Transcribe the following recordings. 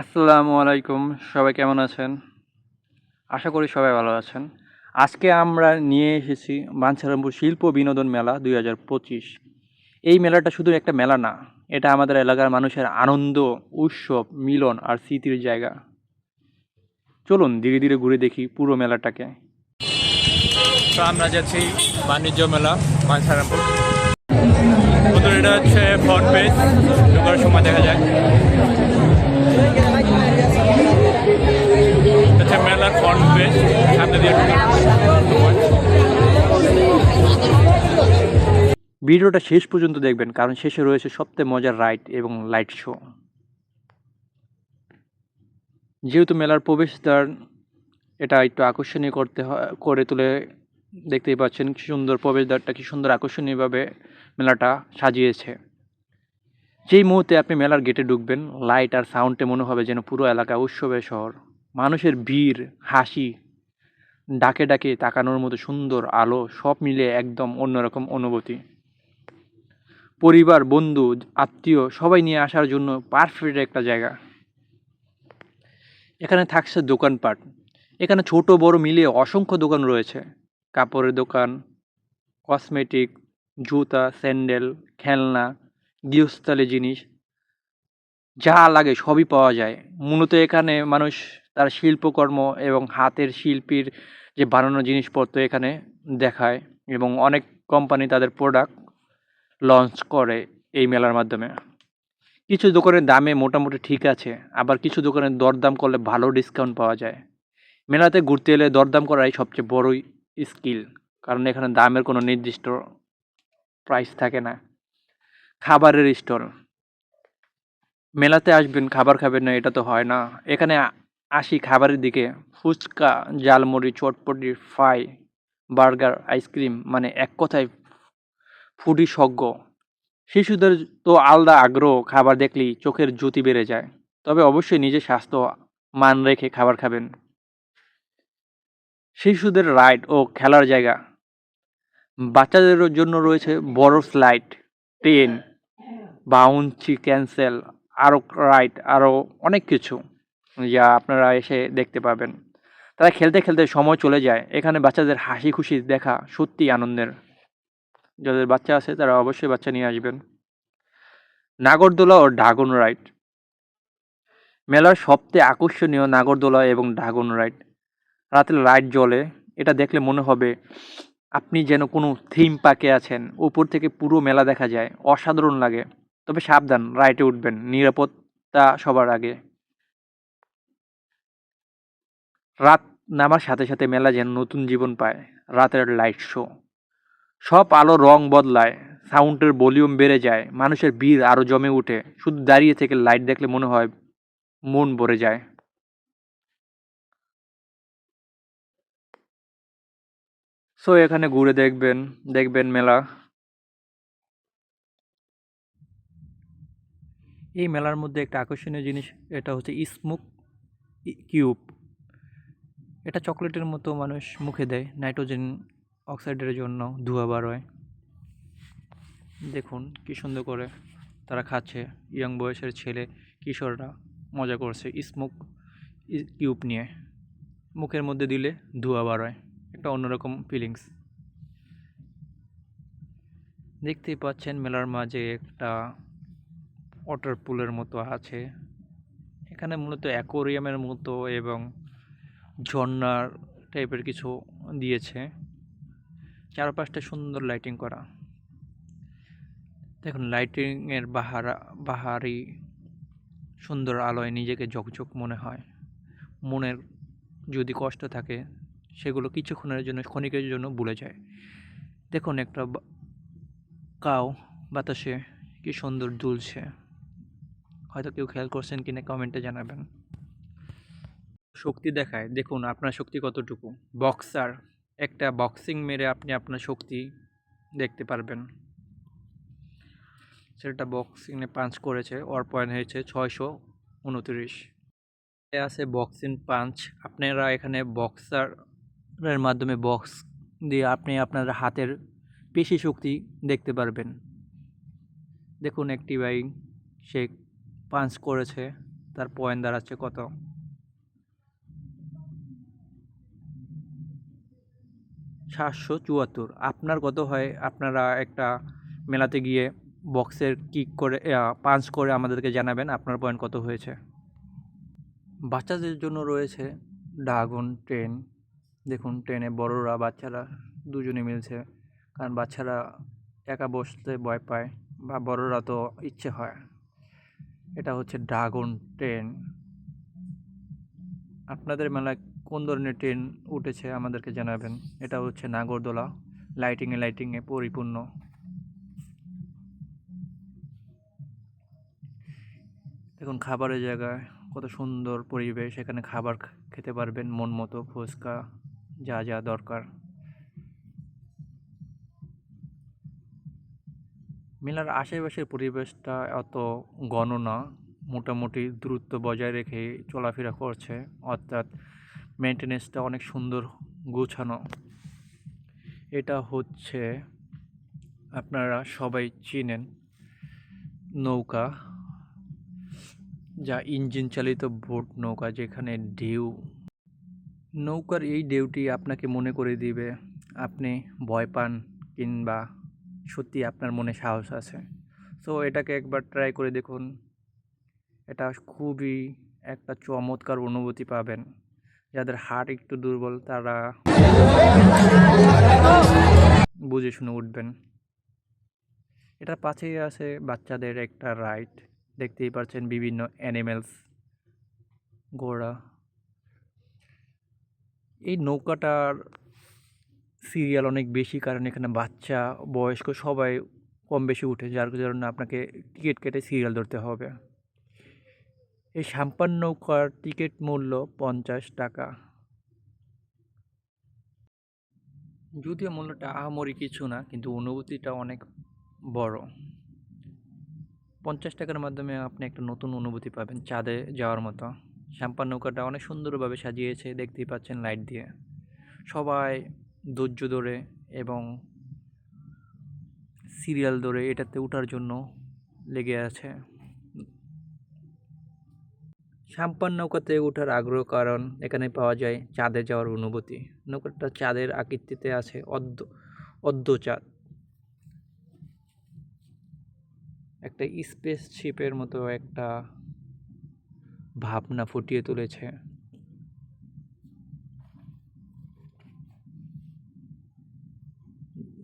আসসালামু আলাইকুম, সবাই কেমন আছেন? আশা করি সবাই ভালো আছেন। আজকে আমরা নিয়ে এসেছি বাঞ্ছারামপুর শিল্প বিনোদন মেলা দুই হাজার পঁচিশ। এই মেলাটা শুধু একটা মেলা না, এটা আমাদের এলাকার মানুষের আনন্দ, উৎসব, মিলন আর স্মৃতির জায়গা। চলুন ধীরে ধীরে ঘুরে দেখি পুরো মেলাটাকে। তো আমরা যাচ্ছি বাণিজ্য মেলা ওদের এটা হচ্ছে ফ্রন্ট পেজ সময় দেখা যায় হচ্ছে মেলার ভিডিওটা শেষ পর্যন্ত দেখবেন, কারণ শেষে রয়েছে সবচেয়ে মজার রাইড এবং লাইট শো যেহেতু মেলার প্রবেশদ্বার, এটা একটু আকর্ষণীয় করতে করে তুলে দেখতেই পাচ্ছেন কি সুন্দর প্রবেশদ্বারটা, কি সুন্দর আকর্ষণীয়ভাবে মেলাটা সাজিয়েছে। যেই মুহূর্তে আপনি মেলার গেটে ঢুকবেন লাইট আর সাউন্ডে মনে হবে যেন পুরো এলাকা উৎসবের শহর। মানুষের ভিড়, হাসি, ডাকে ডাকে তাকানোর মতো সুন্দর আলো সব মিলে একদম অন্যরকম অনুভূতি। পরিবার, বন্ধু, আত্মীয় সবাই নিয়ে আসার জন্য পারফেক্ট একটা জায়গা। এখানে থাকছে দোকানপাট। এখানে ছোট, বড় মিলিয়ে অসংখ্য দোকান রয়েছে। কাপড়ের দোকান কসমেটিক জুতা স্যান্ডেল খেলনা গৃহস্থালী জিনিস, যা লাগে সবই পাওয়া যায়। মূলত এখানে মানুষ তার শিল্পকর্ম এবং হাতের শিল্পীর যে বানানো জিনিসপত্র এখানে দেখায় এবং অনেক কোম্পানি তাদের প্রোডাক্ট লঞ্চ করে এই মেলার মাধ্যমে। কিছু দোকানের দামে মোটামুটি ঠিক আছে, আবার কিছু দোকানের দরদাম করলে ভালো ডিসকাউন্ট পাওয়া যায়। মেলাতে ঘুরতে এলে দরদাম করাই সবচেয়ে বড়ই স্কিল কারণ এখানে দামের কোনো নির্দিষ্ট প্রাইস থাকে না। খাবারের স্টল মেলাতে আসবেন, খাবার খাবেন না, এটা তো হয় না। এখানে আসি খাবারের দিকে। Fuchka, jhalmuri, chotpoti fry burger ice cream মানে এক কথায় ফুডি সজ্ঞ। শিশুদের তো আলাদা আগ্রহ, খাবার দেখলেই চোখের জ্যোতি বেড়ে যায়। তবে অবশ্যই নিজের স্বাস্থ্য মান রেখে খাবার খাবেন। শিশুদের রাইড ও খেলার জায়গা। বাচ্চাদের জন্য রয়েছে বড় স্লাইড ট্রেন বাউন্সি ক্যান্সেল আরও রাইড আরও অনেক কিছু যা আপনারা এসে দেখতে পাবেন। তারা খেলতে খেলতে সময় চলে যায়। এখানে বাচ্চাদের হাসি খুশি দেখা সত্যি আনন্দের। যাদের বাচ্চা আছে, তারা অবশ্যই বাচ্চা নিয়ে আসবেন। নাগরদোলা ও ড্রাগন রাইড মেলার সবচেয়ে আকর্ষণীয় নাগরদোলা এবং ড্রাগন রাইড রাতে লাইট জ্বলে। এটা দেখলে মনে হবে আপনি যেন কোনো থিম পাকে আছেন। উপর থেকে পুরো মেলা দেখা যায়। অসাধারণ লাগে। তবে সাবধান, রাইটে উঠবেন, নিরাপত্তা সবার আগে। রাত নামার সাথে সাথে মেলা যেন নতুন জীবন পায়, রাতের লাইট শো। সব আলো রং বদলায়, সাউন্ডের ভলিউম বেড়ে যায়, মানুষের ভিড় আরও জমে ওঠে। শুধু দাঁড়িয়ে থেকে লাইট দেখলে মনে হয় মন ভরে যায়। সো এখানে ঘুরে দেখবেন দেখবেন মেলা। এই মেলার মধ্যে একটা আকর্ষণীয় জিনিস, এটা হচ্ছে স্মোক কিউব। এটা চকলেটের মতো মানুষ মুখে দেয়, নাইট্রোজেন অক্সাইডের জন্য ধোঁয়া বার হয়। দেখুন কি সুন্দর করে তারা খাচ্ছে ইয়ং বয়সের ছেলে, কিশোররা মজা করছে স্মোক কিউব নিয়ে। মুখের মধ্যে দিলে ধোঁয়া বার হয়, একটা অন্যরকম ফিলিংস দেখতেই পাচ্ছেন মেলার মাঝে একটা ওয়াটার পুলের মতো আছে। এখানে মূলত অ্যাকোরিয়ামের মতো এবং ঝর্ণার টাইপের কিছু দিয়েছে। চারপাশটা সুন্দর লাইটিং করা। দেখুন লাইটিংয়ের বাহারা, বাহারি সুন্দর আলোয় নিজেকে ঝকঝক মনে হয়। মনের যদি কষ্ট থাকে, সেগুলো কিছুক্ষণের জন্য, ক্ষণিকের জন্য ভুলে যায়। দেখুন, একটা কাউ বাতাসে কি সুন্দর দুলছে। হয়তো কেউ খেয়াল করছেন কিনা কমেন্টে জানাবেন। শক্তি দেখায়। দেখুন, আপনার শক্তি কতটুকু? বক্সার একটা বক্সিং মেরে আপনি আপনার শক্তি দেখতে পারবেন। সেটা বক্সিংয়ে পাঞ্চ করেছে, ওর পয়েন্ট হয়েছে ছয়শো উনত্রিশ। আছে বক্সিং পাঞ্চ আপনারা এখানে বক্সারের মাধ্যমে বক্স দিয়ে আপনি আপনার হাতের পেশি শক্তি দেখতে পারবেন। দেখুন একটি ভাই, সে পাঞ্চ করেছে, তার পয়েন্ট দাঁড়াচ্ছে কত? সাতশো চুয়াত্তর। আপনার কত হয়? আপনারা একটা মেলাতে গিয়ে বক্সের কিক করে পাঞ্চ করে আমাদেরকে জানাবেন আপনার পয়েন্ট কত হয়েছে। বাচ্চাদের জন্য রয়েছে ড্রাগন ট্রেন দেখুন ট্রেনে বড়রা, বাচ্চারা দুজনে মিলছে, কারণ বাচ্চারা একা বসতে ভয় পায় বা বড়রা তো ইচ্ছে হয়। এটা হচ্ছে ড্রাগন ট্রেন। আপনাদের মেলায় কোন ধরনের ট্রেন উঠেছে আমাদেরকে জানাবেন? এটা হচ্ছে নাগরদোলা লাইটিংয়ে লাইটিংয়ে পরিপূর্ণ। দেখুন, খাবারের জায়গায় কত সুন্দর পরিবেশ, এখানে খাবার খেতে পারবেন মন মতো, ফুচকা, যা যা দরকার। মেলার আশেপাশের পরিবেশটা এত ঘন না মোটামুটি দূরত্ব বজায় রেখে চলাফেরা করছে, অর্থাৎ মেনটেনেন্সটা অনেক সুন্দর গোছানো। এটা হচ্ছে আপনারা সবাই চিনেন নৌকা, যা ইঞ্জিন চালিত বোট নৌকা যেখানে ঢেউ। নৌকার এই ঢেউটি আপনাকে মনে করে দিবে, আপনি ভয় পান কিংবা সত্যি আপনার মনে সাহস আছে। সো এটাকে একবার ট্রাই করে দেখুন। এটা খুবই একটা চমৎকার অনুভূতি পাবেন। যাদের হার্ট একটু দুর্বল, তারা বুঝে শুনে উঠবেন। এটার পাশেই আছে বাচ্চাদের একটা রাইড দেখতেই পাচ্ছেন বিভিন্ন অ্যানিমেলস ঘোড়া। এই নৌকাটার সিরিয়াল অনেক বেশি কারণ এখানে বাচ্চা, বয়স্ক সবাই কম বেশি উঠে, যার কারণে আপনাকে টিকিট কেটে সিরিয়াল ধরতে হবে। এই সাম্পান নৌকার টিকিট মূল্য পঞ্চাশ টাকা। যদিও মূল্যটা আহামরি কিছু না, কিন্তু অনুভূতিটা অনেক বড়। পঞ্চাশ টাকার মাধ্যমে আপনি একটা নতুন অনুভূতি পাবেন চাঁদে যাওয়ার মতো। শ্যাম্পান নৌকাটা অনেক সুন্দরভাবে সাজিয়েছে, দেখতেই পাচ্ছেন লাইট দিয়ে। সবাই ধৈর্য ধরে এবং সিরিয়াল ধরে এটাতে ওঠার জন্য লেগে আছে। সাম্পান নৌকাতে ওঠার আগ্রহ কারণ এখানে পাওয়া যায় চাঁদে যাওয়ার অনুভূতি। নৌকাটা চাঁদের আকৃতিতে আছে অদ্য অদ্য চাঁদ। একটা স্পেস শিপের মতো একটা ভাবনা ফুটিয়ে তুলেছে।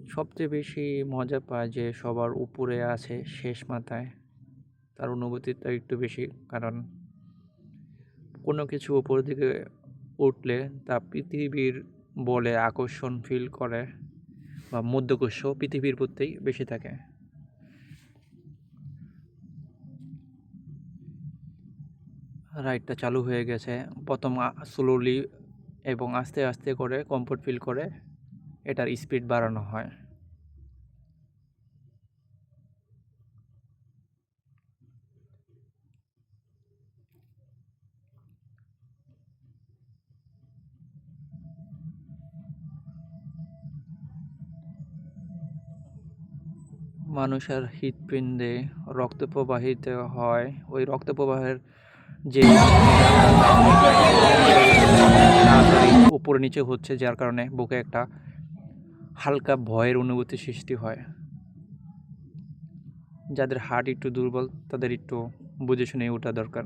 সবচেয়ে বেশি মজা পায় যে সবার উপরে আছে শেষ মাথায়। তার অনুভূতিটা একটু বেশি, কারণ কোনো কিছু উপর দিকে উঠলে তা পৃথিবীর বলে আকর্ষণ ফিল করে বা মধ্যকোষ পৃথিবীর প্রত্যেই বেশি থাকে। রাইডটা চালু হয়ে গেছে। প্রথম স্লোলি এবং আস্তে আস্তে করে কমফোর্ট ফিল করে। এটার স্পিড বাড়ানো হয়। মানুষের হৃৎপিণ্ডে রক্ত প্রবাহিত হয়। ওই রক্ত প্রবাহের যে উপরে নিচে হচ্ছে, যার কারণে বুকে একটা হালকা ভয়ের অনুভূতি সৃষ্টি হয়। যাদের হার্ট একটু দুর্বল, তাদের একটু বুঝে শুনে ওঠা দরকার।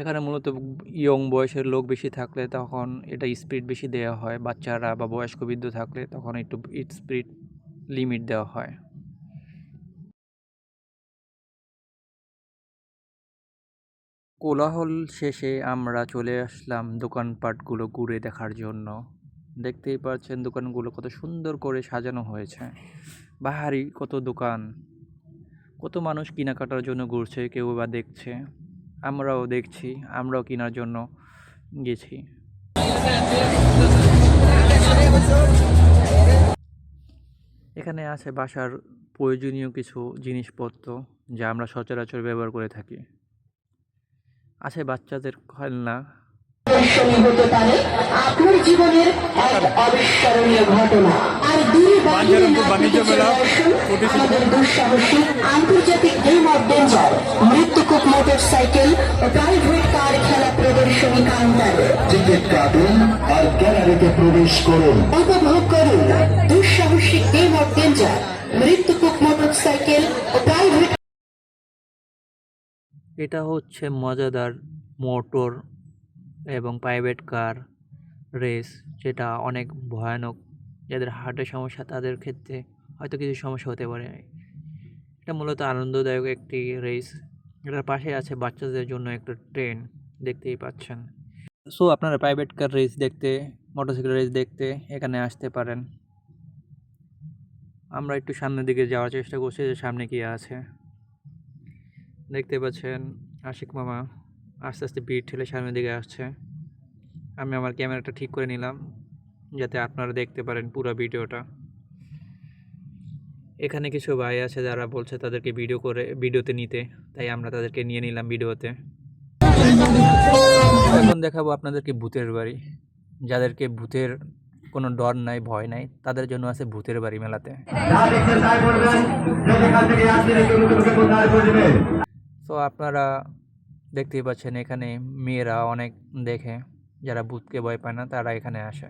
এখানে মূলত ইয়ং বয়সের লোক বেশি থাকলে তখন এটা স্পিড বেশি দেওয়া হয়। বাচ্চারা বা বয়স্ক বৃদ্ধ থাকলে তখন একটু স্পিড লিমিট দেওয়া হয়। কোলাহল শেষে আমরা চলে আসলাম দোকানপাটগুলো ঘুরে দেখার জন্য। দেখতেই পাচ্ছেন দোকানগুলো কত সুন্দর করে সাজানো হয়েছে। বাহারি, কত দোকান। কত মানুষ কেনাকাটার জন্য ঘুরছে, কেউ বা দেখছে। আমরাও দেখছি, আমরাও কেনার জন্য গেছি। এখানে আছে বাসার প্রয়োজনীয় কিছু জিনিসপত্র যা আমরা সচরাচর ব্যবহার করে থাকি। আছে বাচ্চাদের খেলনা। হতে পারে। আপনার জীবনের এক অবিস্মরণীয় ঘটনা। আর দূরে বাহিরে না বাঞ্ছারামপুর বাণিজ্য মেলা, আসুন। কুটির শিল্প। আমাদের দুঃসাহসিক আন্তর্জাতিক গেম অ্যাডভেঞ্চার মৃত্যুকুপ মোটরসাইকেল প্রাইভেট কার খেলা প্রদর্শনী কাউন্টারে। টিকিট কাটুন আর গ্যালারিতে প্রবেশ করুন। উপভোগ করুন দুঃসাহসিক গেম অ্যাডভেঞ্চার মৃত্যুকুপ মোটরসাইকেল এটা হচ্ছে মজাদার মোটর এবং প্রাইভেট কার রেস যেটা অনেক ভয়ানক। যাদের হার্টের সমস্যা, তাদের ক্ষেত্রে হয়তো কিছু সমস্যা হতে পারে। এটা মূলত আনন্দদায়ক একটি রেস এটার পাশে আছে বাচ্চাদের জন্য একটা ট্রেন দেখতেই পাচ্ছেন। সো আপনারা প্রাইভেট কার রেস দেখতে মোটরসাইকেল রেস দেখতে এখানে আসতে পারেন। আমরা একটু সামনের দিকে যাওয়ার চেষ্টা করছি, যে সামনে কি আছে। দেখতে পাচ্ছেন আশিক মামা আস্তে আস্তে ভিড় ঠেলে সামনের দিকে আসছে। আমি আমার ক্যামেরাটা ঠিক করে নিলাম যাতে আপনারা দেখতে পারেন পুরো ভিডিওটা। এখানে কিছু ভাই আছে যারা বলছে তাদেরকে ভিডিও করে ভিডিওতে নিতে। তাই আমরা তাদেরকে নিয়ে নিলাম ভিডিওতে এখন দেখাবো আপনাদেরকে ভূতের বাড়ি। যাদেরকে ভূতের কোনো ডর নাই, ভয় নাই, তাদের জন্য আছে ভূতের বাড়ি মেলাতে। তো আপনারা দেখতেই পাচ্ছেন এখানে মেয়েরা অনেক দেখে, যারা ভূতকে ভয় পায় না, তারা এখানে আসে।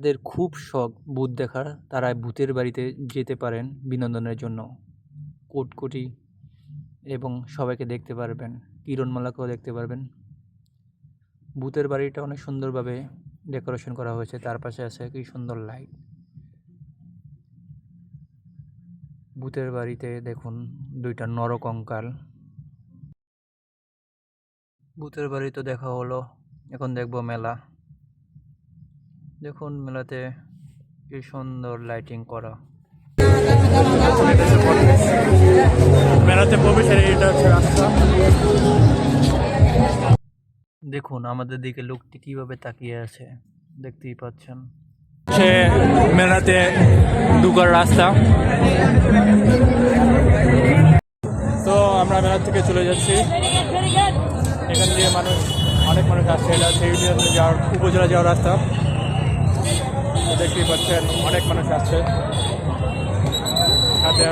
তাদের খুব শখ ভূত দেখার। তারা ভূতের বাড়িতে যেতে পারেন বিনোদনের জন্য। কোটকুটি এবং সবাইকে দেখতে পারবেন, কিরণমালাকেও দেখতে পারবেন। ভূতের বাড়িটা অনেক সুন্দরভাবে ডেকোরেশন করা হয়েছে। তার পাশে আছে কি সুন্দর লাইট। ভূতের বাড়িতে দেখুন দুইটা নরকঙ্কাল ভূতের বাড়ি তো দেখা হলো এখন দেখব মেলা। দেখুন মেলাতে কি সুন্দর লাইটিং করা। মেলাতে প্রবেশের এটা হচ্ছে রাস্তা। দেখুন আমাদের দিকে লোকটি কীভাবে তাকিয়ে আছে দেখতেই পাচ্ছেন। মেলাতে ঢুকার রাস্তা। তো আমরা মেলা থেকে চলে যাচ্ছি। এখান দিয়ে মানুষ, অনেক মানুষ আসছে। এটা ইউনিয়নে যাওয়ার, উপজেলা যাওয়ার রাস্তা। দেখতেই পাচ্ছেন, অনেক মানুষ আসছে। সাথে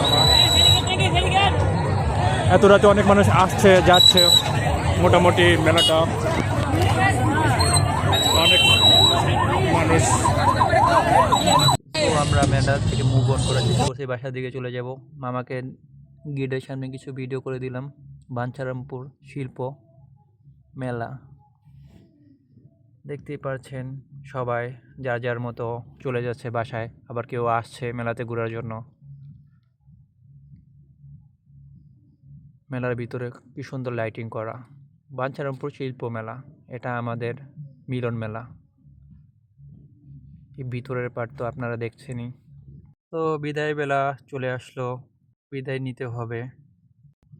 মামা। এত রাতে অনেক মানুষ আসছে, যাচ্ছে। মোটামুটি মেলাটা অনেক আমরা মেলা থেকে মুভ অন করার চেষ্টা করছি বাসার দিকে চলে যাব। মামাকে গেটের সামনে কিছু ভিডিও করে দিলাম। বাঞ্ছারামপুর শিল্প মেলা। দেখতেই পারছেন, সবাই যার যার মতো চলে যাচ্ছে বাসায়। আবার কেউ আসছে মেলাতে ঘোরার জন্য। মেলার ভিতরে কি সুন্দর লাইটিং করা। বাঞ্ছারামপুর শিল্প মেলা, এটা আমাদের মিলন মেলা। ভিতরের পার্ট তো আপনারা দেখছেনই। তো বিদায় বেলা চলে আসলো, বিদায় নিতে হবে।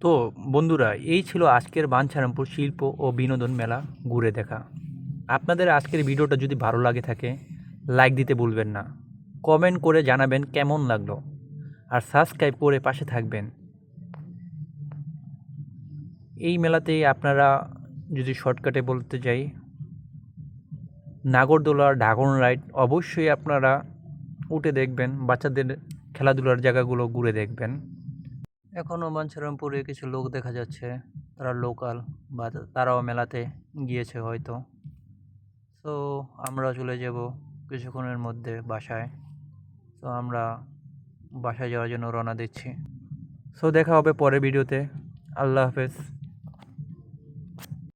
তো বন্ধুরা, এই ছিল আজকের বাঞ্ছারামপুর শিল্প ও বিনোদন মেলা ঘুরে দেখা। আপনাদের আজকের ভিডিওটা যদি ভালো লাগে থাকে লাইক দিতে ভুলবেন না। কমেন্ট করে জানাবেন কেমন লাগল। আর সাবস্ক্রাইব করে পাশে থাকবেন। এই মেলাতে আপনারা যদি শর্টকাটে বলতে যাই নাগরদোলা ড্রাগন রাইড অবশ্যই আপনারা উঠে দেখবেন বাচ্চাদের খেলাধুলার জায়গাগুলো ঘুরে দেখবেন। এখনও বাঞ্ছারামপুরে কিছু লোক দেখা যাচ্ছে তারা লোকাল বা তারাও মেলাতে গিয়েছে হয়তো। তো আমরা চলে যাব কিছুক্ষণের মধ্যে বাসায়। তো আমরা বাসায় যাওয়ার জন্য রওনা দিচ্ছি। সো দেখা হবে পরের ভিডিওতে আল্লাহ হাফেজ।